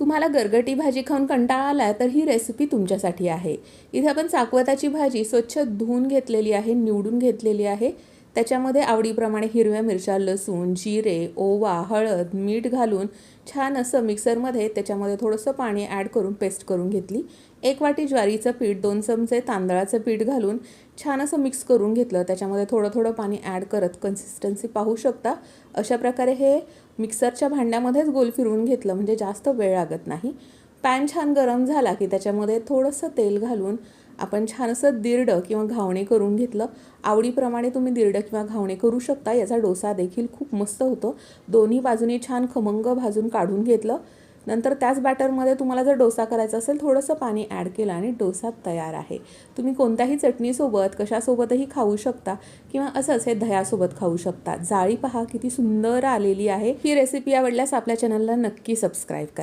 तुम्हाला गरगटी भाजी खाऊन कंटाळा आला तर ही रेसिपी तुमच्यासाठी आहे. इथे आपण चाकवताची भाजी स्वच्छ धुवून घेतलेली आहे निवडून घेतलेली आहे. त्याच्यामध्ये आवडीप्रमाणे हिरव्या मिरच्या लसूण जिरे ओवा हळद मीठ घालून छान असं मिक्सरमध्ये त्याच्यामध्ये थोडंसं पाणी ॲड करून पेस्ट करून घेतली. एक वाटी ज्वारीचं पीठ दोन चमचे तांदळाचं पीठ घालून छान असं मिक्स करून घेतलं. त्याच्यामध्ये थोडं थोडं पाणी ॲड करत कन्सिस्टन्सी पाहू शकता. अशा प्रकारे हे मिक्सरच्या भांड्यामध्येच गोल फिरवून घेतलं म्हणजे जास्त वेळ लागत नाही. पॅन छान गरम झाला की त्याच्यामध्ये थोडंसं तेल घालून आपण छान असं दिरडं किंवा घावणे करून घेतलं. आवडीप्रमाणे तुम्ही दिरडं किंवा घावणे करू शकता. याचा डोसा देखील खूप मस्त होतो. दोन्ही बाजूनी छान खमंग भाजून काढून घेतलं. नंतर त्याच बॅटरमध्ये तुम्हाला जर डोसा करायचा असेल थोडंसं पाणी ॲड केलं आणि डोसा तयार आहे. तुम्ही कोणत्याही चटणीसोबत कशासोबतही खाऊ शकता किंवा असंच हे दह्यासोबत खाऊ शकता. जाळी पहा किती सुंदर आलेली आहे. ही रेसिपी आवडल्यास आपल्या चॅनलला नक्की सबस्क्राईब करा.